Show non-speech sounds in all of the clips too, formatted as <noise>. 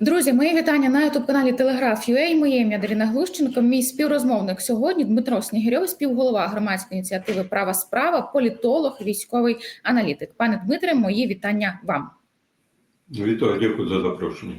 Друзі, мої вітання на youtube каналі Телеграф UA. Моє ім'я Дарина Глущенко. Мій співрозмовник сьогодні Дмитро Снігирьов, співголова громадської ініціативи Права справа, політолог, військовий аналітик. Пане Дмитре, мої вітання вам. Вітаю, дякую за запрошення.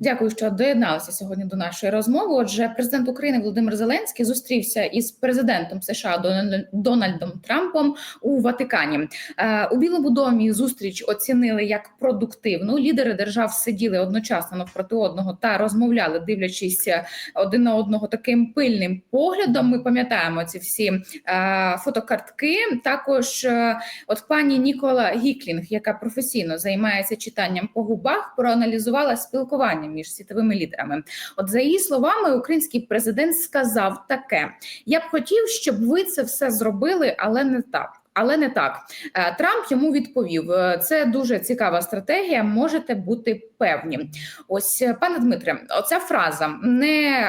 Дякую, що доєдналися сьогодні до нашої розмови. Отже, президент України Володимир Зеленський зустрівся із президентом США Дональд- Дональдом Трампом у Ватикані. Е, У Білому домі зустріч оцінили як продуктивну. Лідери держав сиділи одночасно навпроти одного та розмовляли, дивлячись один на одного таким пильним поглядом. Ми пам'ятаємо ці всі е, фотокартки. Також е, от пані Нікола Гіклінг, яка професійно займається читанням по губах, проаналізувала спілкування між світовими лідерами. От за її словами, український президент сказав таке: я б хотів, щоб ви це все зробили, але не так. Але не так. Е, Трамп йому відповів: «Е, це дуже цікава стратегія. Можете бути певні. Ось, е, пане Дмитре, оця фраза не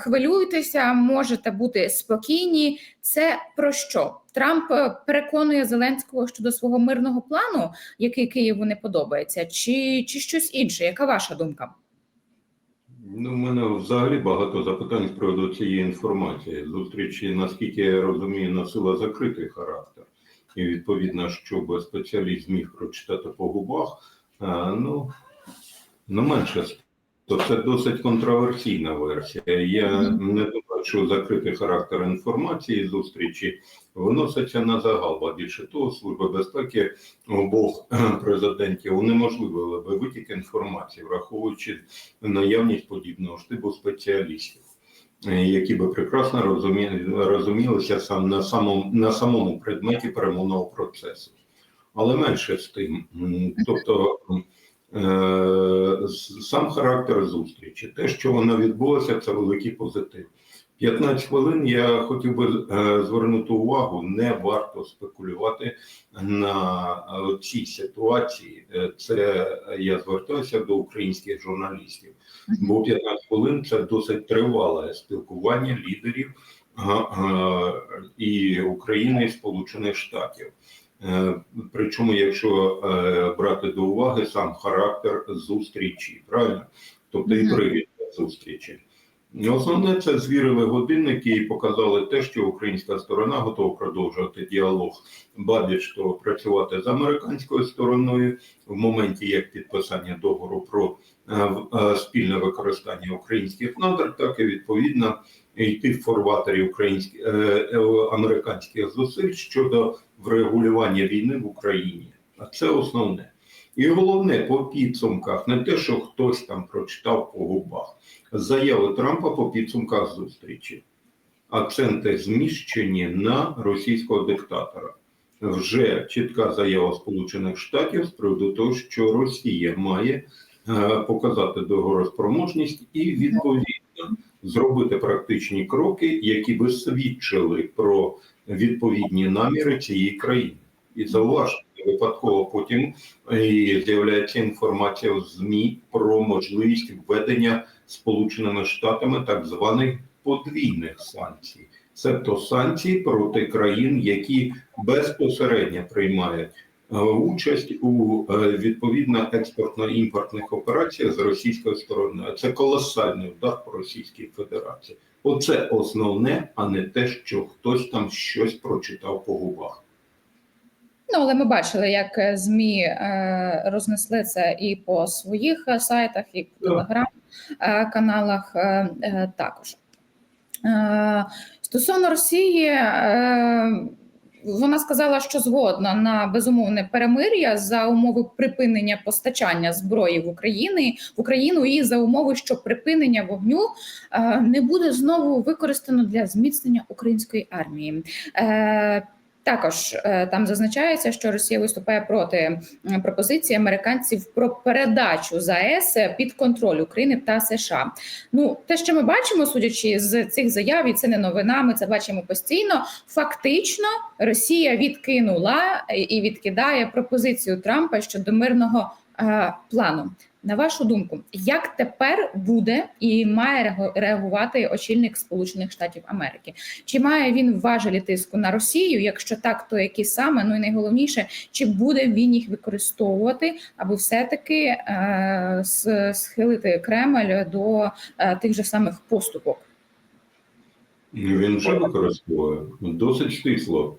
хвилюйтеся, можете бути спокійні. Це про що? Трамп переконує Зеленського щодо свого мирного плану, який Києву не подобається, чи, чи щось інше? Яка ваша думка? Ну, у мене взагалі багато запитань з приводу цієї інформації. Зустрічі, наскільки я розумію, носила закритий характер. І відповідно, щоб спеціаліст зміг прочитати по губах, ну, ну менше. То це досить контроверсійна версія. Я не думаю, що закритий характер інформації зустрічі виноситься на загал. Більше того, Служба безпеки обох <clears throat> президентів унеможливили би витік інформації, враховуючи наявність подібного штибу спеціалістів, е, які би прекрасно розумі... розумілися сам на самому на самому предметі перемовного процесу. Але менше з тим, тобто сам характер зустрічі, те, що вона відбулася, це великий позитив. 15 хвилин я хотів би е, звернути увагу, не варто спекулювати на е, цій ситуації. Е, Це я звертаюся до українських журналістів, бо 15 хвилин це досить тривале спілкування лідерів і України і Сполучених Штатів. Е, Причому, якщо е, брати до уваги сам характер зустрічі, правильно? Тобто і привід зустрічі. Основне це звірили годинники і показали те, що українська сторона готова продовжувати діалог бабіч, то працювати з американською стороною в моменті як підписання договору про е, спільне використання українських надр, так і відповідно йти в форватері українських е, е, американських зусиль щодо врегулювання війни в Україні. А це основне. І головне по підсумках, не те, що хтось там прочитав по губах заяви Трампа по підсумках зустрічі. Акценти зміщені на російського диктатора. Вже чітка заява Сполучених Штатів з приводу того, що Росія має е, показати договороспроможність і відповідно зробити практичні кроки, які би свідчили про відповідні наміри цієї країни. І зауважте, випадково потім е, з'являється інформація в ЗМІ про можливість введення Сполученими Штатами так званих подвійних санкцій, тобто санкції проти країн, які безпосередньо приймають участь у е, відповідно експортно-імпортних операціях з російської сторони. А Це колосальний удар по Російській Федерації. Оце основне, а не те, що хтось там щось прочитав по губах. Ну, але ми бачили, як е, ЗМІ е, рознесли це і по своїх е, сайтах, і по телеграм-каналах е, е, також. Е, Стосовно Росії, е, вона сказала, що згодна на безумовне перемир'я за умови припинення постачання зброї в Україні в Україну і за умови, що припинення вогню е, не буде знову використано для зміцнення української армії. Е, також е, там зазначається, що Росія виступає проти пропозиції американців про передачу ЗАЕС під контроль України та США. Ну, те, що ми бачимо, судячи з цих заяв, і це не новина. Ми це бачимо постійно. Фактично, Росія відкинула і відкидає пропозицію Трампа щодо мирного е, плану. На вашу думку, як тепер буде і має реагувати очільник Сполучених Штатів Америки? Чи має він важелі тиску на Росію? Якщо так, то які саме? Ну і найголовніше, чи буде він їх використовувати, аби все-таки е, схилити Кремль до е, тих же самих поступок? Він вже використовує досить стисло.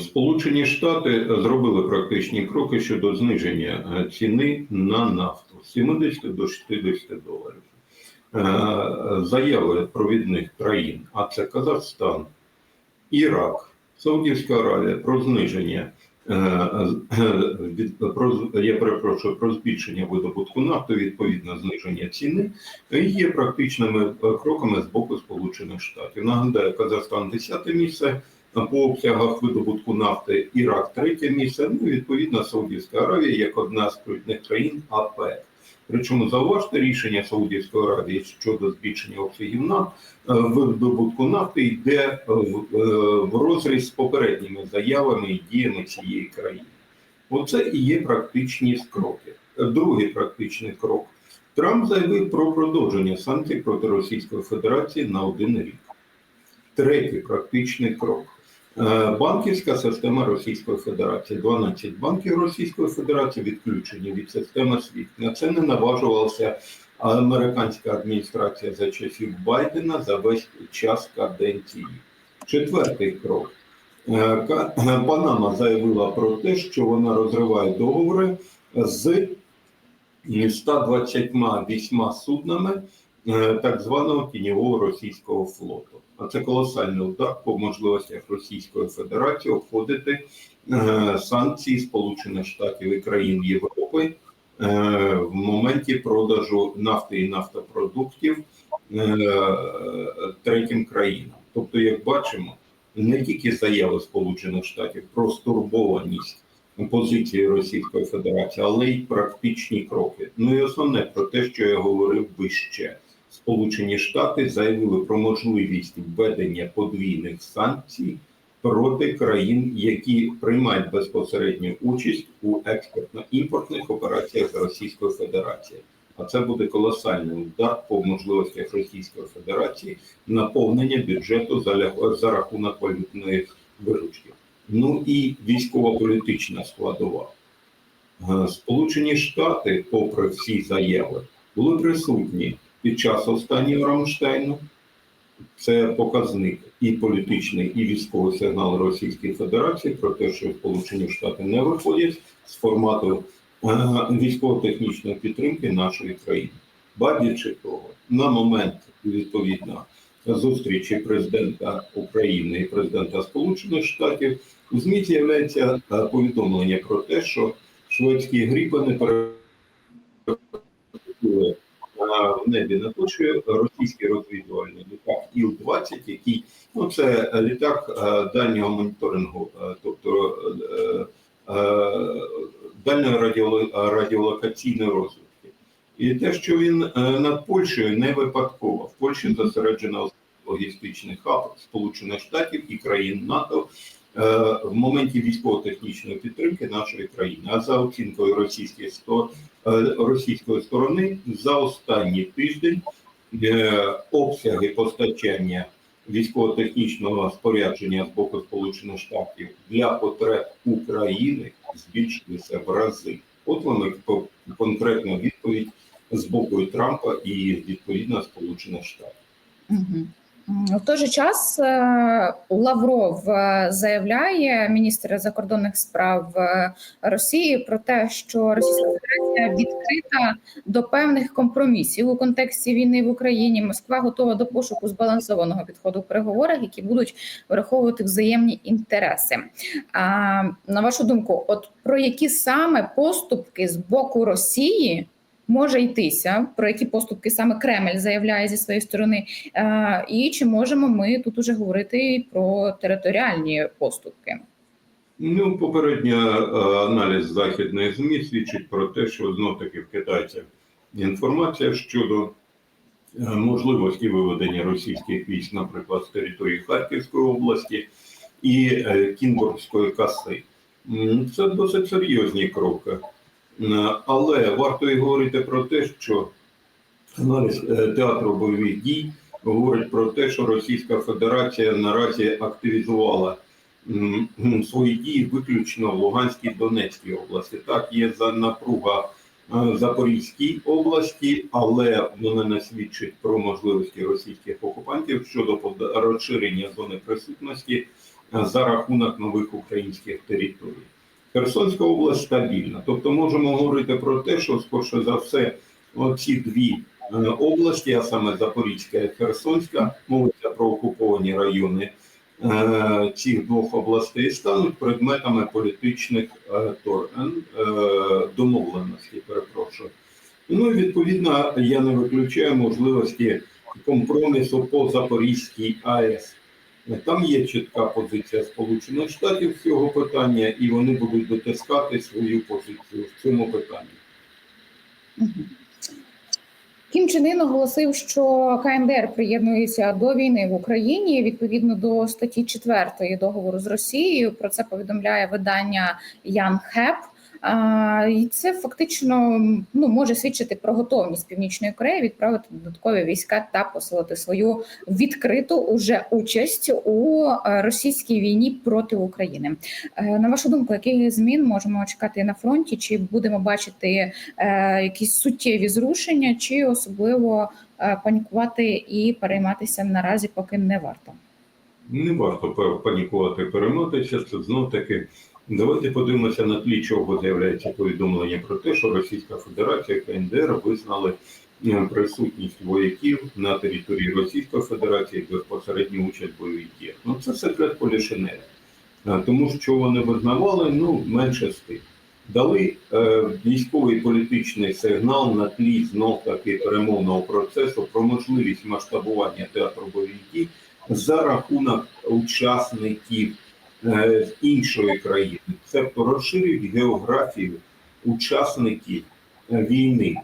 Сполучені Штати зробили практичні кроки щодо зниження е, ціни на нафту 70 до 60 доларів. Е, Заяви провідних країн, а це Казахстан, Ірак, Саудівська Аравія про зниження е, е, про я перепрошую про збільшення видобутку нафти, відповідно зниження ціни, є практичними кроками з боку Сполучених Штатів. Нагадаю, Казахстан 10 місце по обсягах видобутку нафти, Ірак третє місце, ну і відповідно Саудівська Аравія як одна з провідних країн АПЕК. Причому зауважте рішення Саудівської Аравії щодо збільшення обсягів нафт, е, видобутку нафти йде е, в розріз з попередніми заявами і діями цієї країни. Оце і є практичні кроки. Другий практичний крок. Трамп заявив про продовження санкцій проти Російської Федерації на один рік. Третій практичний крок. Е, Банківська система Російської Федерації. 12 банків Російської Федерації відключені від системи SWIFT. На це не наважувалася американська адміністрація за часів Байдена за весь час каденції. Четвертий крок. Е, Панама заявила про те, що вона розриває договори з 128 суднами так званого тіньового російського флоту. А це колосальний удар по можливостях Російської Федерації обходити е, санкції Сполучених Штатів і країн Європи е, в моменті продажу нафти і нафтопродуктів е, третім країнам. Тобто, як бачимо, не тільки заяви Сполучених Штатів про стурбованість позиції Російської Федерації, але й практичні кроки. Ну і основне про те, що я говорив вище. Сполучені Штати заявили про можливість введення подвійних санкцій проти країн, які приймають безпосередню участь у експортно-імпортних операціях з Російської Федерації. А це буде колосальний удар по можливостях Російської Федерації наповнення бюджету за, за рахунок валютної виручки. Ну і військово-політична складова. Е, Сполучені Штати, попри всі заяви, були присутні під час останнього Рамштайну. Це показник і політичний, і військовий сигнал Російської Федерації про те, що Сполучені Штати не виходять з формату е, військово-технічної підтримки нашої країни. Бачачи того, на момент відповідно зустрічі президента України і президента Сполучених Штатів у ЗМІ з'являється е, повідомлення про те, що шведські гріпани перебували в небі над Польщею російський розвідувальний літак Іл-20, який ну це літак е, дальнього моніторингу, е, тобто е, дальньої радіоло- радіолокаційної розвідки. І те, що він над Польщею не випадково. В Польщі зосереджено логістичний хаб Сполучених Штатів і країн НАТО в моменті військово-технічної підтримки нашої країни. А за оцінкою російської е, російської сторони за останній тиждень е, обсяги постачання військово-технічного спорядження з боку Сполучених Штатів для потреб України збільшилися в рази. От по- конкретна відповідь з боку Трампа і відповідно Сполучених Штатів. В той же час е, Лавров е, заявляє міністр закордонних справ е, Росії про те, що Російська Федерація відкрита до певних компромісів у контексті війни в Україні. Москва готова до пошуку збалансованого підходу в переговорах, які будуть враховувати взаємні інтереси. А на вашу думку, от про які саме поступки з боку Росії? Може йтися про які поступки саме Кремль заявляє зі своєї сторони, І чи можемо ми тут уже говорити про територіальні поступки? Ну, попередньо е, аналіз західних ЗМІ свідчить про те, що знов таки в китайців інформація щодо е, можливості виведення російських військ, наприклад, з території Харківської області і е, Кінбургської коси. М, Це досить серйозні кроки. Е, Але варто і говорити про те, що аналіз е, театру бойових дій говорить про те, що Російська Федерація наразі активізувала свої дії виключно в Луганській Донецькій області. Так, є за напруга е, Запорізькій області, але вона не свідчить про можливості російських окупантів щодо розширення зони присутності за рахунок нових українських територій. Херсонська область стабільна, тобто можемо говорити про те, що скорше за все, оці дві е, області, а саме Запорізька і Херсонська, мовиться про окуповані райони е, цих двох областей, стануть предметами політичних е, домовленостей. Перепрошую. Ну і відповідно я не виключаю можливості компромісу по Запорізькій АЕС. Там є чітка позиція Сполучених Штатів цього питання, і вони будуть дотискати свою позицію в цьому питанні. Кім Чен Ын оголосив, що КНДР приєднується до війни в Україні відповідно до статті 4 договору з Росією. Про це повідомляє видання Ян Хеп. І це фактично ну може свідчити про готовність Північної Кореї відправити додаткові війська та посилити свою відкриту уже участь у е, російській війні проти України. Е, На вашу думку, яких змін можемо чекати на фронті? Чи будемо бачити е, якісь суттєві зрушення, чи особливо панікувати і перейматися наразі поки не варто? Не варто па- панікувати, перейматися. Це знов таки. Давайте подивимося на тлі, чого з'являється повідомлення про те, що Російська Федерація КНДР визнали е, присутність вояків на території Російської Федерації безпосередню участь бойових діях. Ну це секрет Полішинеля. Е, Тому що вони визнавали, ну менше з тим. Дали е, військовий політичний сигнал на тлі знов таки перемовного процесу про можливість масштабування театру бойових дій за рахунок учасників з іншої країни, тобто розширюють географію учасників е, війни.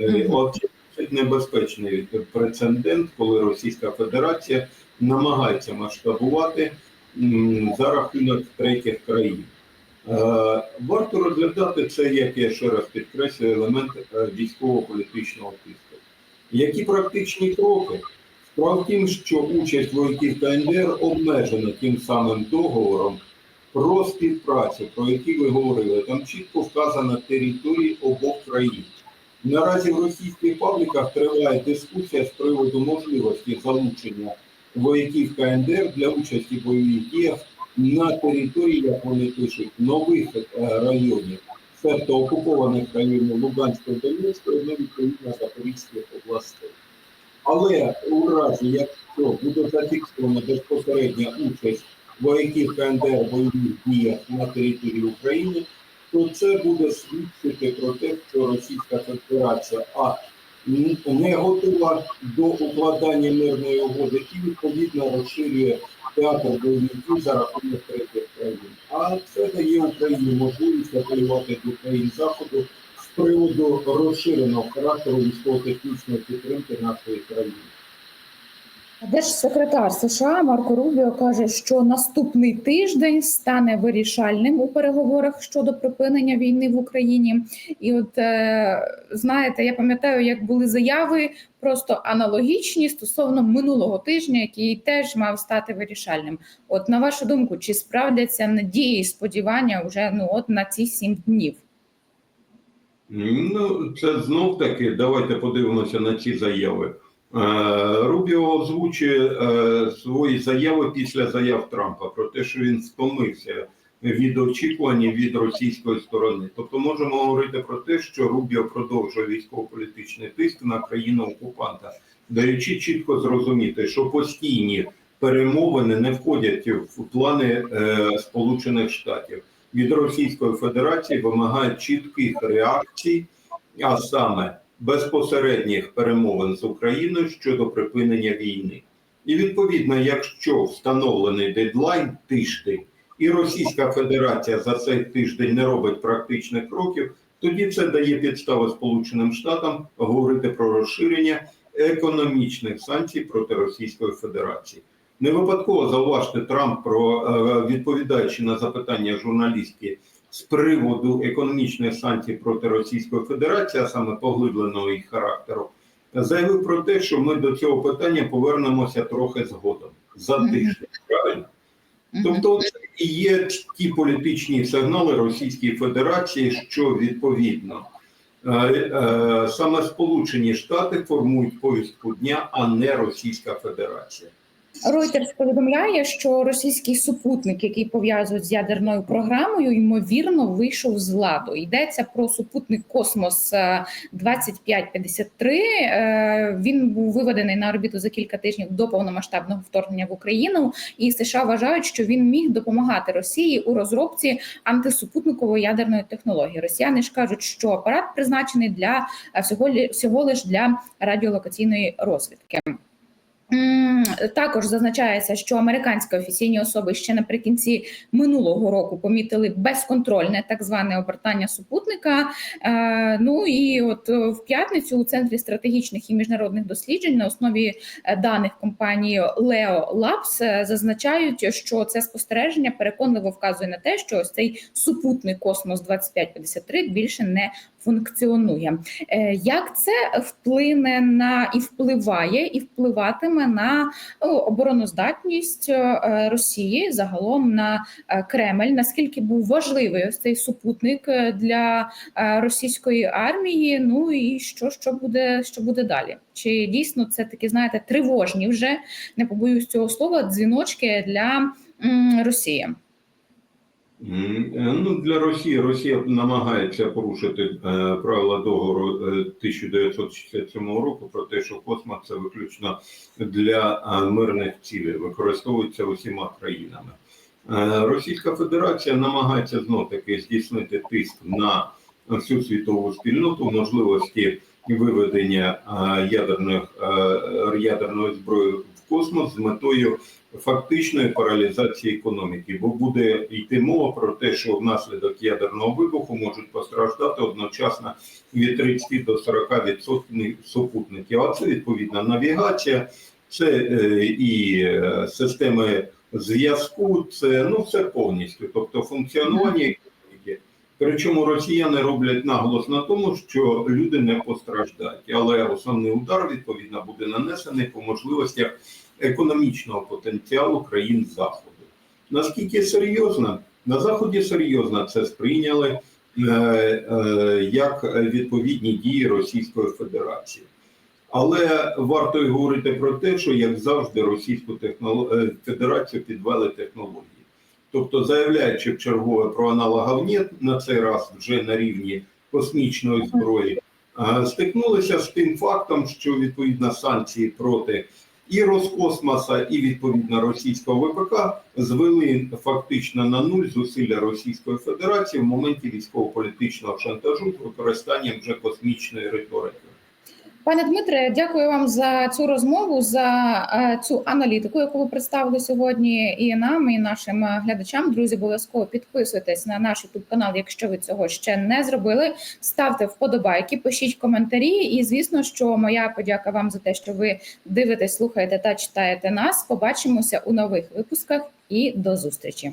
Е. От це небезпечний прецедент, коли Російська Федерація намагається масштабувати за рахунок третіх країн. Е, Варто розглядати це, як я ще раз підкреслюю, елемент е, військово-політичного тиску. Які практичні кроки? Справа тім, що участь вояків КНДР обмежена тим самим договором про співпрацю, про який ви говорили. Там чітко вказано території обох країн. Наразі в російських пабліках триває дискусія з приводу можливості залучення вояків КНДР для участі бойових діях на території, як вони пишуть, нових е, районів, тобто окупованих районів Луганської, Донецької, ну відповідно Запорізької областей. Але якщо буде зафіксована безпосередня участь вояків КНДР бойових діях на території України, то це буде свідчити про те, що Російська Федерація а не готова до укладання мирної угоди і відповідно розширює театр бойових дій за рахунок третіх країн. А це дає Україні можливість апелювати до країн заходу з приводу розширеного характеру військово-технічної підтримки нашої країни. Держсекретар США Марко Рубіо каже, що наступний тиждень стане вирішальним у переговорах щодо припинення війни в Україні. І от е, знаєте, я пам'ятаю, як були заяви просто аналогічні стосовно минулого тижня, який теж мав стати вирішальним. От на вашу думку, чи справдяться надії і сподівання вже ну от на ці сім днів? Ну, це знов таки, давайте подивимося на ці заяви. Е, Рубіо озвучує е, свої заяви після заяв Трампа про те, що він стомився від очікувань від російської сторони. Тобто можемо говорити про те, що Рубіо продовжує військово-політичний тиск на країну окупанта, даючи чітко зрозуміти, що постійні перемовини не входять в плани е, Сполучених Штатів від Російської Федерації вимагають чітких реакцій, а саме безпосередніх перемовин з Україною щодо припинення війни. І відповідно, якщо встановлений дедлайн тиждень, і Російська Федерація за цей тиждень не робить практичних кроків, тоді це дає підстави Сполученим Штатам говорити про розширення економічних санкцій проти Російської Федерації. Не випадково зауважте Трамп про е, відповідаючи на запитання журналістки з приводу економічних санкцій проти Російської Федерації, а саме поглибленого їх характеру, заявив про те, що ми до цього питання повернемося трохи згодом за тиждень. Правильно? Тобто це і є ті політичні сигнали Російської Федерації, що відповідно е, е, саме Сполучені Штати формують повістку дня, а не Російська Федерація. Reuters повідомляє, що російський супутник, який пов'язують з ядерною програмою, ймовірно вийшов з ладу. Йдеться про супутник Космос е, 2553. Е, Він був виведений на орбіту за кілька тижнів до повномасштабного вторгнення в Україну, і США вважають, що він міг допомагати Росії у розробці антисупутникової ядерної технології. Росіяни ж кажуть, що апарат призначений для е, всього всього лиш для радіолокаційної розвідки. Також зазначається, що американські офіційні особи ще наприкінці минулого року помітили безконтрольне так зване обертання супутника. Е, Ну і от е, в п'ятницю у центрі стратегічних і міжнародних досліджень на основі е, даних компанії Leo Labs зазначають, що це спостереження переконливо вказує на те, що ось цей супутник Космос 2553 більше не функціонує. Е, Як це вплине на і впливає, і впливатиме на обороноздатність е, Росії загалом на е, Кремль? Наскільки був важливий ось цей супутник для російської армії? Ну і що, що буде що буде далі? Чи дійсно це такі, знаєте, тривожні вже не побоюсь цього слова, дзвіночки для Росії? Е, Ну, для Росії Росія намагається порушити е, правила договору е, 1967 року про те, що космос це виключно для е, мирних цілей, використовується усіма країнами. Е, Російська Федерація намагається знов таки здійснити тиск на всю світову спільноту, можливості виведення е, ядерних е, ядерної зброї космос з метою фактичної паралізації економіки, бо буде йти мова про те, що внаслідок ядерного вибуху можуть постраждати одночасно від 30 до 40 відсотків супутників. А це відповідна навігація, це е, і е, системи зв'язку, це ну все повністю, тобто функціонування. Причому росіяни роблять наголос на тому, що люди не постраждають, але основний удар відповідно буде нанесений по можливостях економічного потенціалу країн Заходу. Наскільки серйозно? На Заході серйозно це сприйняли е, е, як відповідні дії Російської Федерації. Але варто й говорити про те, що як завжди Російську технолог... е, Федерацію підвели технології. Тобто, заявляючи в чергове про аналогів на цей раз вже на рівні космічної зброї, стикнулися з тим фактом, що відповідно санкції проти і Роскосмоса, і відповідно російського ВПК звели фактично на нуль зусилля Російської Федерації в моменті військово-політичного шантажу з використанням вже космічної риторики. Пане Дмитре, дякую вам за цю розмову, за е, цю аналітику, яку ви представили сьогодні і нам, і нашим е, глядачам. Друзі, обов'язково підписуйтесь на наш youtube канал, якщо ви цього ще не зробили. Ставте вподобайки, пишіть коментарі. І звісно, що моя подяка вам за те, що ви дивитесь, слухаєте та читаєте нас. Побачимося у нових випусках і до зустрічі.